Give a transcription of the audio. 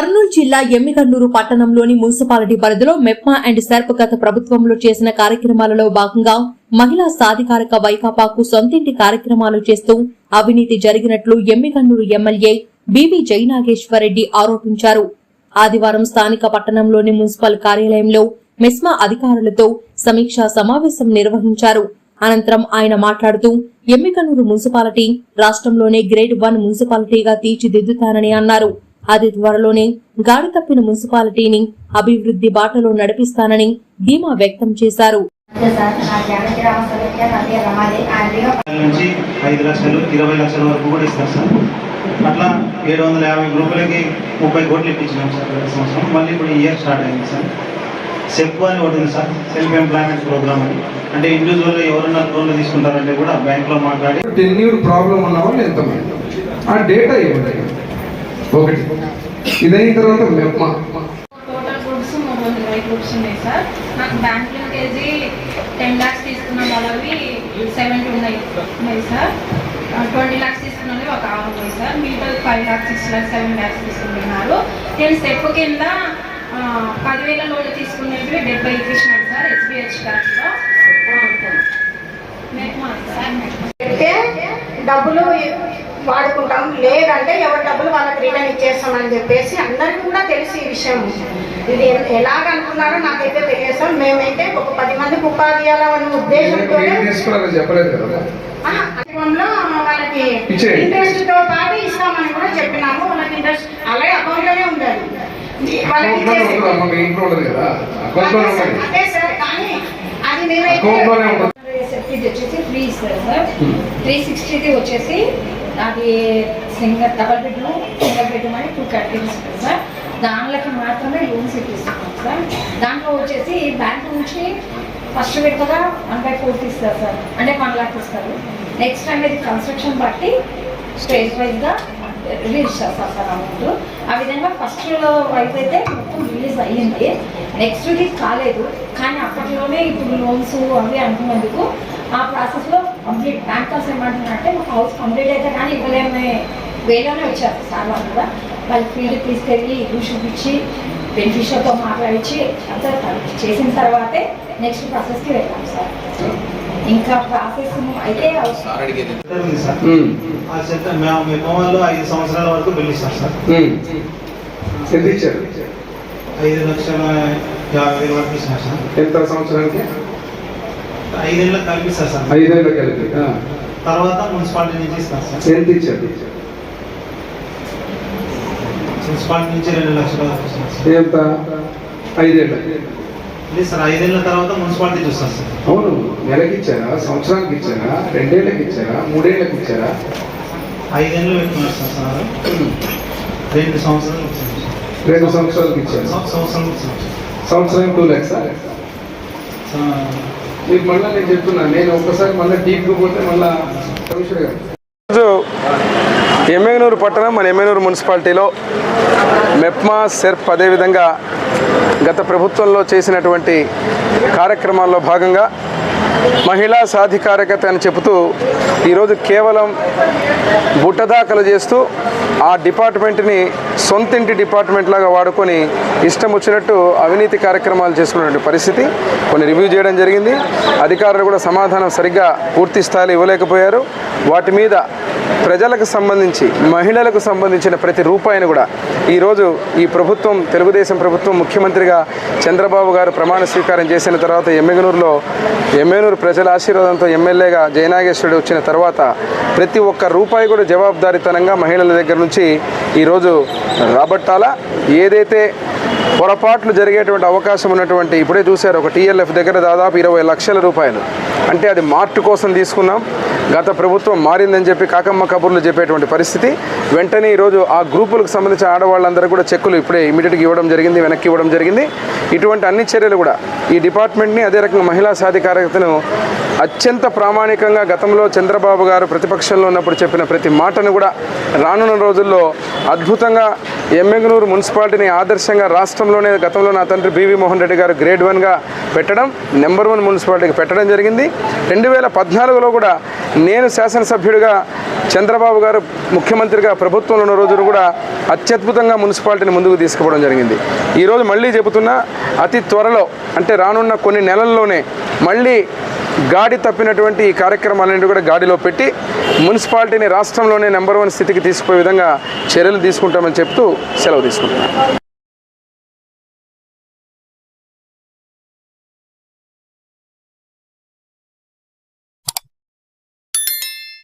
కర్నూలు జిల్లా ఎమ్మిగన్నూరు పట్టణంలోని మున్సిపాలిటీ పరిధిలో మెప్మా అండ్ సెర్ప్ గత ప్రభుత్వంలో చేసిన కార్యక్రమాలలో భాగంగా మహిళా సాధికారక వైకాపాకు సొంతింటి కార్యక్రమాలు చేస్తూ అవినీతి జరిగినట్లు ఎమ్మిగన్నూరు ఎమ్మెల్యే బివి జయనాగేశ్వరరెడ్డి ఆరోపించారు. ఆదివారం స్థానిక పట్టణంలోని మున్సిపల్ కార్యాలయంలో మెస్మా అధికారులతో సమీక్షా సమావేశం నిర్వహించారు. అనంతరం ఆయన మాట్లాడుతూ ఎమ్మికనూరు మున్సిపాలిటీ రాష్ట్రంలోనే గ్రేడ్ వన్ మున్సిపాలిటీగా తీర్చిదిద్దుతానని అన్నారు. అది త్వరలోనే గాడి తప్పిన మున్సిపాలిటీని అభివృద్ధి బాటలో నడిపిస్తానని ధీమా వ్యక్తం చేశారు. నుంచి ఐదు లక్షలు ఇరవై లక్షల వరకు కూడా ఇస్తారు సార్. అట్లా ఏడు వందల యాభై గ్రూపులకి ముప్పై కోట్లు ఇప్పించినాం సార్ గత సంవత్సరం. మళ్ళీ ఇప్పుడు ఇయర్ స్టార్ట్ అయింది సార్. సెప్ అని ఒకటి ఉంది సార్. సెల్ఫ్ ఎంప్లాయ్మెంట్ ప్రోగ్రామ్ అని. అంటే ఇండివిజువల్ ఎవరన్నా లోన్లు తీసుకుంటారంటే కూడా బ్యాంక్లో మాట్లాడి ప్రాబ్లం ఉన్న వాళ్ళు ఎంతమంది? ఆ డేటా ఇవ్వండి. ఒకటి ఇదైన తర్వాత మెప్మా టోటల్ గుడ్స్ మూడు వందల ఇరవై గుడ్స్ ఉన్నాయి సార్. నాకు బ్యాంక్ లింకేజీ టెన్ ల్యాక్స్ తీసుకున్న వాళ్ళవి సెవెంటీ ఉన్నాయి ఉన్నాయి సార్. ట్వంటీ ల్యాక్స్ తీసుకున్న వాళ్ళవి ఒక ఆరు ఉన్నాయి సార్. మిగతా five lakhs six lakhs seven lakhs తీసుకుంటున్నారు. నేను స్టెప్ కింద పదివేల లోన్లు తీసుకునేవి డెబ్బై ఇప్పించినాడు సార్ ఎస్బీహెచ్ బ్యాంక్లో పెడితే డబ్బులు వాడుకుంటాం. లేదంటే ఎవరి డబ్బులు వాళ్ళకి రిటర్న్ ఇచ్చేస్తామని చెప్పేసి అందరికీ కూడా తెలుసు ఈ విషయం. ఇది ఎ- ఎలాగ అనుకున్నారో నాకైతే తెలియదు సార్. మేమైతే ఒక పది మందికి ఉపాధి ఇవ్వాలన్న ఉద్దేశంతో వాళ్ళకి. ఇంట్రెస్ట్తో పాటు ఇస్తామని కూడా చెప్పినాము. వాళ్ళకి ఇంట్రెస్ట్ అలాగే అకౌంట్లోనే ఉండాలి. అదే సార్ కానీ అది మేమైతే త్రీ ఇస్తారు సార్. త్రీ సిక్స్టీది వచ్చేసి అది single double bedroom single bedroom అని టూ కేటగిరీస్ సార్. దానిలోకి మాత్రమే లోన్స్ ఇప్పిస్తున్నాం సార్. దాంట్లో వచ్చేసి బ్యాంక్ నుంచి ఫస్ట్ విడతగా వన్ బై ఫోర్త్ ఇస్తారు సార్. అంటే వన్ ల్యాక్ ఇస్తారు. నెక్స్ట్ అనేది కన్స్ట్రక్షన్ బట్టి స్టేజ్ వైజ్గా రిలీజ్ చేస్తారు సార్ అమౌంట్ ఆ విధంగా ఫస్ట్ వైపు అయితే మొత్తం రిలీజ్ అయ్యింది. నెక్స్ట్ వీక్ కాలేదు. కానీ అప్పట్లోనే ఇప్పుడు లోన్స్ అవి అంటున్నందుకు ఆ ప్రాసెస్లో కంప్లీట్ బ్యాంకర్స్ ఏమంటున్నారంటే మాకు హౌస్ కంప్లీట్ అయితే కానీ ఇవ్వలేమే. వేలోనే వచ్చారు సార్ వాళ్ళు కూడా. వాళ్ళు ఫీల్డ్ తీసుకెళ్ళి ఇల్లు చూపించి బెనిఫిషియర్తో మాట్లాడించి అంతా చేసిన తర్వాతే నెక్స్ట్ ప్రాసెస్కి వెళ్ళాం సార్. ఇంకా ప్రాసెస్ అయితే మేము. మీ వాళ్ళు ఐదు సంవత్సరాల వరకు సార్. ఉమ్. ఎంత ఇచ్చారు ఐదు లక్షల యాభై వరకు ఇస్తున్నారు సార్. ఎంత సంవత్సరానికి? ఐదేళ్ళకి కల్పిస్తారు సార్ ఐదేళ్ళు కలిపి. తర్వాత మున్సిపాలిటీ నుంచి ఇస్తారు సార్. ఎంత ఇచ్చారు? మున్సిపాలిటీ నుంచి రెండు లక్షల సార్. ఎంత? ఐదేళ్ళు. లేదు సార్ ఐదేళ్ళ తర్వాత మున్సిపాలిటీ చూస్తారు సార్. అవును నెలకి ఇచ్చారా? సంవత్సరానికి ఇచ్చారా? రెండేళ్ళకి ఇచ్చారా? మూడేళ్ళకి ఇచ్చారా? ఐదేళ్ళు పెట్టుకున్నారు సార్ సార్. రెండు సంవత్సరాలు సార్. రెండు సంవత్సరాలకి ఇచ్చారు. సంవత్సరం సంవత్సరం టూ ల్యాక్స్ సార్ మీకు మళ్ళీ నేను చెప్తున్నా నేను ఒక్కసారి మళ్ళీ డీప్గా పోతే మళ్ళీ కమిషనర్ గారు. ఈరోజు పట్టణం మన ఎమ్మెనూరు మున్సిపాలిటీలో మెప్మా సెర్ప్ అదేవిధంగా గత ప్రభుత్వంలో చేసినటువంటి కార్యక్రమాల్లో భాగంగా మహిళా సాధికారకత అని చెబుతూ ఈరోజు కేవలం బుట్టదాఖలు చేస్తూ ఆ డిపార్ట్మెంట్ని సొంతింటి డిపార్ట్మెంట్ లాగా వాడుకొని ఇష్టం వచ్చినట్టు అవినీతి కార్యక్రమాలు చేసుకున్నటువంటి పరిస్థితి. కొన్ని రివ్యూ చేయడం జరిగింది. అధికారులు కూడా సమాధానం సరిగ్గా పూర్తి స్థాయిలో ఇవ్వలేకపోయారు. వాటి మీద ప్రజలకు సంబంధించి మహిళలకు సంబంధించిన ప్రతి రూపాయిని కూడా ఈరోజు ఈ ప్రభుత్వం తెలుగుదేశం ప్రభుత్వం ముఖ్యమంత్రిగా చంద్రబాబు గారు ప్రమాణ స్వీకారం చేసిన తర్వాత ఎమ్మెగనూరులో ఎమ్మెగనూరు ప్రజల ఆశీర్వాదంతో ఎమ్మెల్యేగా జయనాగేశ్వరుడు వచ్చిన తర్వాత ప్రతి ఒక్క రూపాయి కూడా జవాబుదారితనంగా మహిళల దగ్గర నుంచి ఈరోజు రాబట్టాలా? ఏదైతే పొరపాట్లు జరిగేటువంటి అవకాశం ఉన్నటువంటి ఇప్పుడే చూశారు ఒక టీఎల్ఎఫ్ దగ్గర దాదాపు ఇరవై లక్షల రూపాయలు. అంటే అది మార్పు కోసం తీసుకున్నాం. గత ప్రభుత్వం మారిందని చెప్పి కాకమ్మ కబుర్లు చెప్పేటువంటి పరిస్థితి. వెంటనే ఈరోజు ఆ గ్రూపులకు సంబంధించిన ఆడవాళ్ళందరూ కూడా చెక్కులు ఇప్పుడే ఇమీడియట్గా ఇవ్వడం జరిగింది వెనక్కి ఇవ్వడం జరిగింది. ఇటువంటి అన్ని చర్యలు కూడా ఈ డిపార్ట్మెంట్ని అదే రకంగా మహిళా సాధికారతను అత్యంత ప్రామాణికంగా గతంలో చంద్రబాబు గారు ప్రతిపక్షంలో ఉన్నప్పుడు చెప్పిన ప్రతి మాటను కూడా రానున్న రోజుల్లో అద్భుతంగా ఎమ్మెగనూరు మున్సిపాలిటీని ఆదర్శంగా రాష్ట్రంలోనే గతంలో నా తండ్రి బీవీ మోహన్ రెడ్డి గారు గ్రేడ్ వన్గా పెట్టడం నెంబర్ వన్ మున్సిపాలిటీకి పెట్టడం జరిగింది. రెండు వేల పద్నాలుగులో కూడా నేను శాసనసభ్యుడిగా చంద్రబాబు గారు ముఖ్యమంత్రిగా ప్రభుత్వంలో ఉన్న రోజును కూడా అత్యద్భుతంగా మున్సిపాలిటీని ముందుకు తీసుకుపోవడం జరిగింది. ఈరోజు మళ్ళీ చెబుతున్నా అతి త్వరలో అంటే రానున్న కొన్ని నెలల్లోనే మళ్ళీ గాడి తప్పినటువంటి ఈ కార్యక్రమాలన్నీ కూడా గాడిలో పెట్టి మున్సిపాలిటీని రాష్ట్రంలోనే నెంబర్ వన్ స్థితికి తీసుకుపోయే విధంగా చర్యలు తీసుకుంటామని చెప్తూ సెలవు తీసుకుంటున్నాను